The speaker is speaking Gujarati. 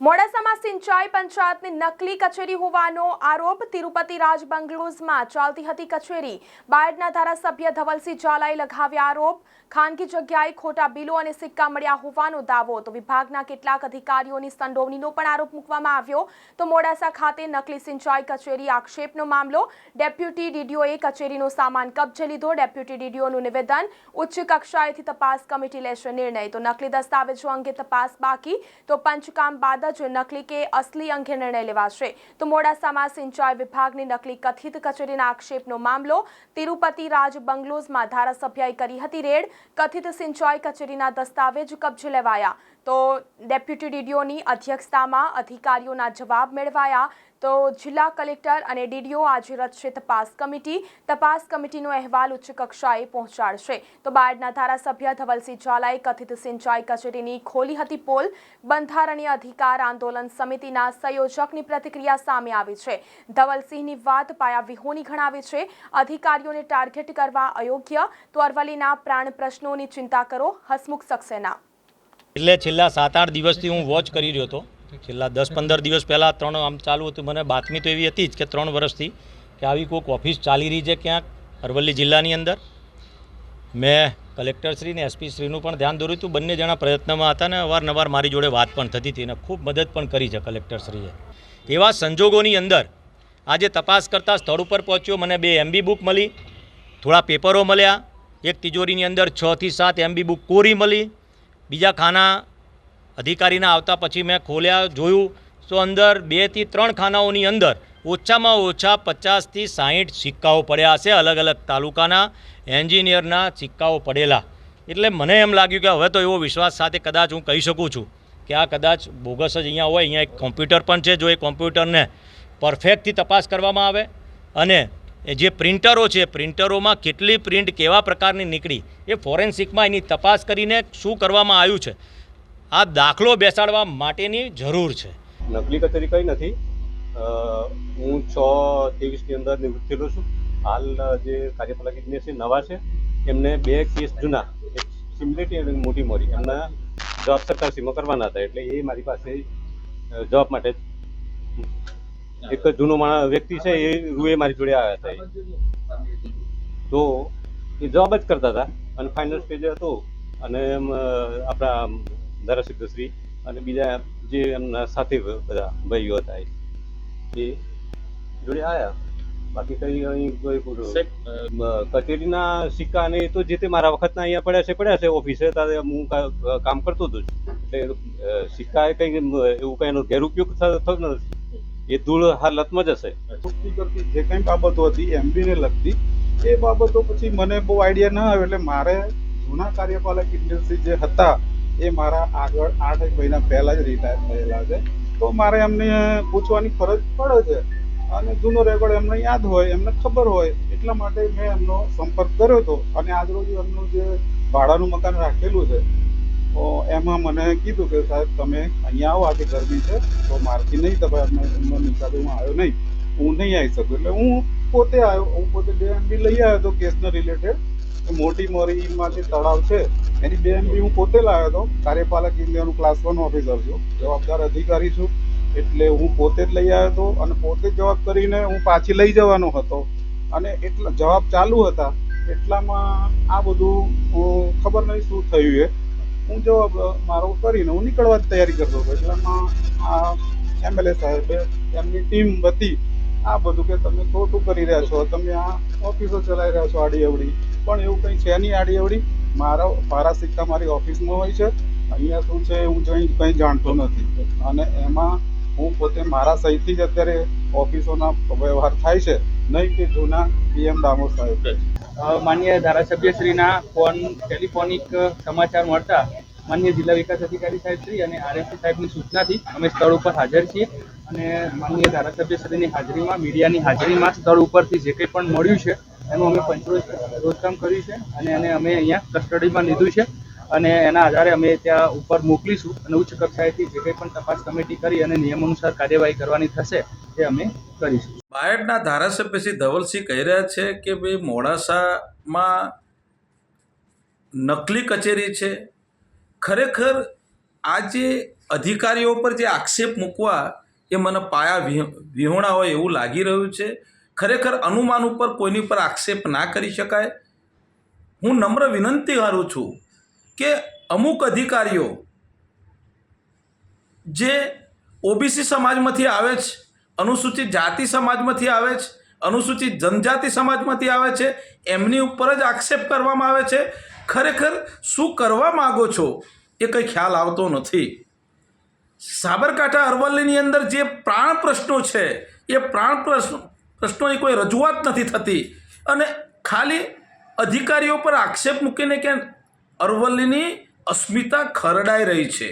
મોડાસામાં સિંચાઈ પંચાયતની નકલી કચેરી હોવાનો આરોપ. તિરુપતિ રાજ બંગલોઝમાં ચાલતી હતી કચેરી. બાયડના ધારાસભ્ય ધવલસિંહ ઝાલાએ લગાવ્યા આરોપ. ખાનગી જગ્યાએ ખોટા બિલો અને સિક્કા મળ્યા હોવાનો દાવો. તો વિભાગના કેટલાક અધિકારીઓની સંડોવણીનો પણ આરોપ મૂકવામાં આવ્યો. તો મોડાસા ખાતે નકલી સિંચાઈ કચેરી આક્ષેપનો મામલો. ડેપ્યુટી ડીડીઓએ કચેરીનો સામાન કબજે લીધો. ડેપ્યુટી ડીડીઓનું નિવેદન ઉચ્ચ કક્ષાએથી તપાસ કમિટી લેશે નિર્ણય. તો નકલી દસ્તાવેજો અંગે તપાસ બાકી. તો પંચકામ બાદ જ નકલી કે અસલી અંગે નિર્ણય લેવાશે. તો મોડાસામાં સિંચાઈ વિભાગની નકલી કથિત કચેરીના આક્ષેપનો મામલો તિરુપતિ રાજ બંગલોઝમાં ધારાસભ્યએ કરી હતી રેડ. કથિત સિંચાઈ કચેરીના દસ્તાવેજ કબજે લેવાયા. તો ડેપ્યુટી ડીડીઓની અધ્યક્ષતામાં અધિકારીઓના જવાબ મેળવાયા. તો જિલ્લા કલેક્ટર અને ડીડીઓ આજે રચશે તપાસ કમિટી તપાસ કમિટીનો અહેવાલ ઉચ્ચ કક્ષાએ પહોંચાડશે. તો બાયડના ધારાસભ્ય ધવલસિંહ ઝાલાએ કથિત સિંચાઈ કચેરીની ખોલી હતી પોલ. બંધારણીય અધિકાર આંદોલન સમિતિના સંયોજકની પ્રતિક્રિયા સામે આવી છે. ધવલસિંહની વાત પાયા વિહોની ગણાવી છે. અધિકારીઓને ટાર્ગેટ કરવા અયોગ્ય. તો અરવલ્લીના પ્રાણ પ્રશ્નોની ચિંતા કરો. હસમુખ સક્સેના. એટલે છેલ્લા સાત આઠ દિવસથી હું વોચ કરી રહ્યો હતો. છેલ્લા દસ પંદર દિવસ પહેલાં ત્રણ આમ ચાલુ હતું. મને બાતમી તો એવી હતી જ કે ત્રણ વર્ષથી કે આવી કોઈક ઓફિસ ચાલી રહી છે ક્યાંક અરવલ્લી જિલ્લાની અંદર. મેં કલેક્ટરશ્રી ને એસપીશ્રીનું પણ ધ્યાન દોર્યું હતું. બંને જણા પ્રયત્નમાં હતા ને અવારનવાર મારી જોડે વાત પણ થતી હતી અને ખૂબ મદદ પણ કરી છે કલેક્ટરશ્રીએ. એવા સંજોગોની અંદર આજે તપાસ કરતાં સ્થળ ઉપર પહોંચ્યો. મને બે એમબી બુક મળી, થોડા પેપરો મળ્યા. એક તિજોરીની અંદર છથી સાત એમબી બુક કોરી મળી. બીજા ખાના અધિકારીના આવતા પછી મેં ખોલ્યા, જોયું. તો અંદર બેથી ત્રણ ખાનાઓની અંદર ઓછામાં ઓછા પચાસથી સાહીઠ સિક્કાઓ પડ્યા હશે અલગ અલગ તાલુકાના એન્જિનિયરના સિક્કાઓ પડેલા. એટલે મને એમ લાગ્યું કે હવે તો એવો વિશ્વાસ સાથે કદાચ હું કહી શકું છું કે આ કદાચ બોગસ જ અહીંયા હોય, અહીંયા એક કોમ્પ્યુટર પણ છે જો એ કોમ્પ્યુટરને પરફેક્ટથી તપાસ કરવામાં આવે. અને જે પ્રિન્ટરો છે, પ્રિન્ટરોમાં કેટલી પ્રિન્ટ કેવા પ્રકારની નીકળી, એ ફોરેન્સિકમાં એની તપાસ કરીને શું કરવામાં આવ્યું છે. આ દાખલો બેસાડવા માટેની જરૂર છે. નકલી કચેરી કંઈ નથી. હું છ ત્રેવીસની અંદર નિવૃત્ત થયેલો છું. હાલ જે કાર્યપાલક ઇજનેર છે, નવા છે, એમને બે કેસ જૂના, એક સિમ્યુલેટી અને મોટી મોરી. એમના જવાબ સરકારશ્રીમાં કરવાના હતા, એટલે એ મારી પાસે જોબ માટે એક જૂનો માણસ, વ્યક્તિ છે, એ રૂએ મારી જોડે આવ્યા હતા તો એ જોબ જ કરતા હતા. અને ફાઇનલ સ્ટેજે હતો. અને આપણા ધારાસભ્યશ્રી અને બીજા જે એમના સાથે બધા ભાઈઓ હતા એ. જોડે આવ્યા બાકી કઈ અહીં કોઈ કચેરીના સિક્કા ને એ તો જે તે મારા વખતના અહીંયા પડ્યા છે પડ્યા છે ઓફિસે ત્યારે હું કામ કરતો હતો. જ. એટલે સિક્કા એ કઈ એવું કઈ એનો ગેરઉપયોગ થતો નથી. એ ધૂળ હાલતમાં જ હશે. પુષ્ટિ કરતી જે કંઈ બાબતો હતી એમબી ને લગતી એ બાબતો પછી મને બહુ આઈડિયા ના આવ્યો એટલે મારે જૂના કાર્યપાલક ઇન્ડસ્ટ્રી જે હતા એ મારા આગળ આઠ એક મહિના પહેલા જ રિટાયર થયેલા છે. તો મારે એમને પૂછવાની ફરજ પડે છે. અને જૂનો રેકોર્ડ એમને યાદ હોય, એમને ખબર હોય, એટલા માટે મેં એમનો સંપર્ક કર્યો હતો. અને આજરોજ એમનું જે ભાડાનું મકાન રાખેલું છે એમાં મને કીધું કે સાહેબ, તમે અહીંયા આવો આજે ગરમી છે, તો મારથી નહીં તમે એમનો હિસાબે આવ્યો નહીં. હું નહીં આવી શકું. એટલે હું પોતે આવ્યો, હું પોતે બે એમબી લઈ આવ્યો હતો કેસને રિલેટેડ મોટી મરીમાં જે તળાવ છે, એની બે એમબી હું પોતે લાવ્યો હતો. કાર્યપાલક ઇન્ડિયાનું ક્લાસ વન ઓફિસર છું. જવાબદાર અધિકારી છું. એટલે હું પોતે જ લઈ આવ્યો હતો અને પોતે જવાબ કરીને હું પાછી લઈ જવાનો હતો. અને એટલા જવાબ ચાલુ હતા. એટલામાં આ બધું ખબર નહીં શું થયું એ. હું જવાબ, મારો કરીને હું નીકળવાની તૈયારી કરતો હતો. એટલામાં આ એમએલએ સાહેબે એમની ટીમ હતી આ બધું કે તમે ખોટું કરી રહ્યા છો. તમે આ ઓફિસો ચલાવી રહ્યા છો આડી અવડી પણ એવું કંઈ છે નહીં આડી અવડી મારા મારા મારી ઓફિસમાં હોય છે. અહીંયા શું છે હું જઈ કંઈ જાણતો નથી. અને એમાં હું પોતે મારા સહીથી જ અત્યારે ઓફિસોના વ્યવહાર થાય છે. નહીં કે જૂના પીએમ દામોદ સાહેબ. માન્ય ધારાસભ્યશ્રીના ફોન, ટેલિફોનિક સમાચાર મળતા માન્ય જિલ્લા વિકાસ અધિકારી સાહેબશ્રી અને આરએમસી સાહેબની સૂચનાથી અમે સ્થળ ઉપર હાજર છીએ. અને માન્ય ધારાસભ્યશ્રીની હાજરીમાં, મીડિયાની હાજરીમાં સ્થળ ઉપરથી જે કંઈ પણ મળ્યું છે એનું અમે પંચરોજ રોજકામ કર્યું છે અને એને અમે અહીંયા કસ્ટડીમાં લીધું છે. અને એના આધારે અમે ત્યાં ઉપર મોકલીશું અને ઉચ્ચ કક્ષાએથી જે કંઈ પણ તપાસ કમિટી કરી અને નિયમ અનુસાર કાર્યવાહી કરવાની થશે એ અમે કરીશું. બાયડના ધારાસભ્ય શ્રી ધવલસિંહ કહી રહ્યા છે કે ભાઈ મોડાસામાં નકલી કચેરી છે. ખરેખર આ જે અધિકારીઓ પર જે આક્ષેપ મૂકવા એ મને પાયા વિહ- વિહોણા હોય એવું લાગી રહ્યું છે. ખરેખર અનુમાન ઉપર કોઈની પર આક્ષેપ ના કરી શકાય? હું નમ્ર વિનંતી કરું છું કે અમુક અધિકારીઓ જે ઓબીસી સમાજમાંથી આવે છે, અનુસૂચિત જાતિ સમાજમાંથી આવે છે, અનુસૂચિત જનજાતિ સમાજમાંથી આવે છે, એમની ઉપર જ આક્ષેપ કરવામાં આવે છે, ખરેખર શું કરવા માગો છો એ કંઈ ખ્યાલ આવતો નથી. સાબરકાંઠા અરવલ્લીની અંદર જે પ્રાણ પ્રશ્નો છે, એ પ્રાણ પ્રશ્નો પ્રશ્નોની કોઈ રજૂઆત નથી થતી. અને ખાલી અધિકારીઓ પર આક્ષેપ મૂકીને કે અરવલ્લીની અસ્મિતા ખરડાઈ રહી છે.